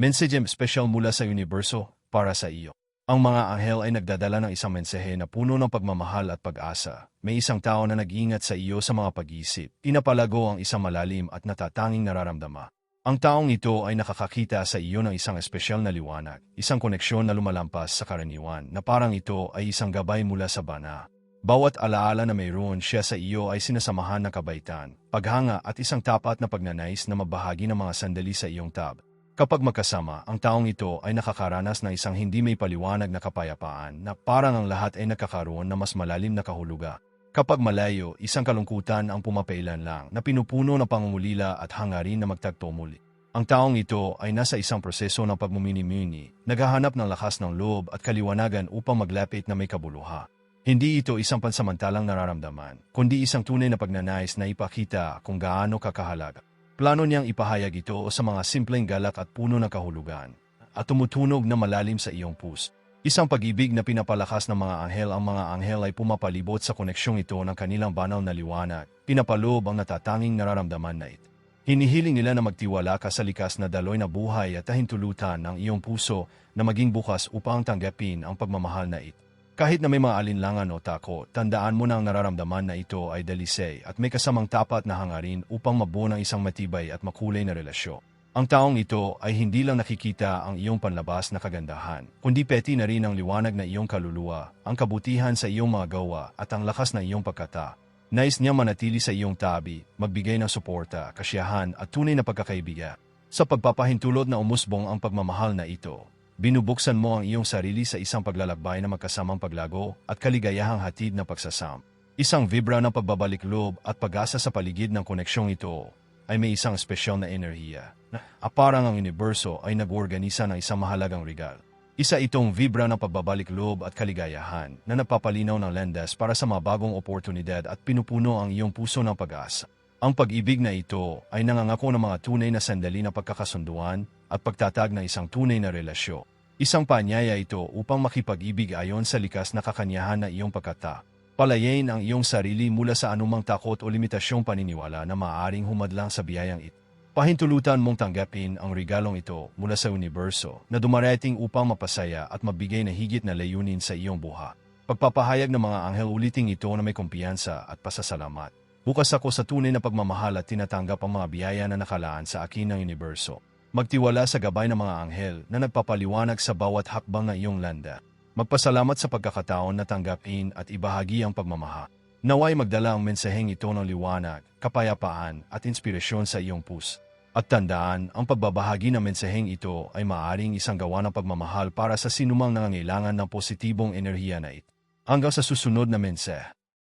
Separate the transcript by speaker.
Speaker 1: Message special mula sa universo para sa iyo. Ang mga anghel ay nagdadala ng isang mensahe na puno ng pagmamahal at pag-asa. May isang tao na nag-iingat sa iyo sa mga pag-iisip. Pinapalago ang isang malalim at natatanging nararamdama. Ang taong ito ay nakakakita sa iyo ng isang espesyal na liwanag, isang koneksyon na lumalampas sa karaniwan na parang ito ay isang gabay mula sa bana. Bawat alaala na mayroon siya sa iyo ay sinasamahan ng kabaitan, paghanga at isang tapat na pagnanais na mabahagi ng mga sandali sa iyong tab. Kapag magkasama, ang taong ito ay nakakaranas ng isang hindi may paliwanag na kapayapaan na parang ang lahat ay nakakaroon na mas malalim na kahuluga. Kapag malayo, isang kalungkutan ang pumapailan lang na pinupuno ng pangungulila at hangarin na magtagpo muli. Ang taong ito ay nasa isang proseso ng pagmumini-mini, naghahanap ng lakas ng loob at kaliwanagan upang maglapit na may kabuluha. Hindi ito isang pansamantalang nararamdaman, kundi isang tunay na pagnanais na ipakita kung gaano kakahalaga. Plano niyang ipahayag ito sa mga simpleng galak at puno ng kahulugan at tumutunog na malalim sa iyong puso. Isang pag-ibig na pinapalakas ng mga anghel ang mga anghel ay pumapalibot sa koneksyong ito ng kanilang banal na liwanag, pinapaloob ang natatanging nararamdaman na ito. Hinihiling nila na magtiwala ka sa likas na daloy na buhay at tahintulutan ng iyong puso na maging bukas upang tanggapin ang pagmamahal na ito. Kahit na may mga alinlangan o tako, tandaan mo na ang nararamdaman na ito ay dalisay at may kasamang tapat na hangarin upang mabuo ng isang matibay at makulay na relasyon. Ang taong ito ay hindi lang nakikita ang iyong panlabas na kagandahan, kundi peti na rin ang liwanag na iyong kaluluwa, ang kabutihan sa iyong mga gawa at ang lakas na iyong pagkata. Nais niya manatili sa iyong tabi, magbigay ng suporta, kasiyahan at tunay na pagkakaibigan. Sa pagpapahintulot na umusbong ang pagmamahal na ito, binubuksan mo ang iyong sarili sa isang paglalakbay na magkasamang paglago at kaligayahang hatid na pagsasam. Isang vibra ng pagbabalik loob at pag-asa sa paligid ng koneksyong ito ay may isang espesyal na enerhiya na aparang ang universo ay nag-organisa ng isang mahalagang regal. Isa itong vibra ng pagbabalik loob at kaligayahan na napapalinaw ng landas para sa mga bagong oportunidad at pinupuno ang iyong puso ng pag-asa. Ang pag-ibig na ito ay nangangako ng mga tunay na sandali na pagkakasunduan at pagtatag ng isang tunay na relasyon. Isang panyaya ito upang makipag-ibig ayon sa likas na kakanyahan na iyong pagkata. Palayain ang iyong sarili mula sa anumang takot o limitasyong paniniwala na maaaring humadlang sa biyayang ito. Pahintulutan mong tanggapin ang regalong ito mula sa universo na dumarating upang mapasaya at mabigay na higit na layunin sa iyong buha. Pagpapahayag ng mga anghel uliting ito na may kumpiyansa at pasasalamat. Bukas ako sa tunay na pagmamahal at tinatanggap ang mga biyaya na nakalaan sa akin ng universo. Magtiwala sa gabay ng mga anghel na nagpapaliwanag sa bawat hakbang ng iyong landa. Magpasalamat sa pagkakataon na tanggapin at ibahagi ang pagmamahal. Naway magdala ang mensaheng ito ng liwanag, kapayapaan at inspirasyon sa iyong pus. At tandaan, ang pagbabahagi ng mensaheng ito ay maaaring isang gawa ng pagmamahal para sa sinumang nangangailangan ng positibong enerhiya na ito. Hanggang sa susunod na mensahe.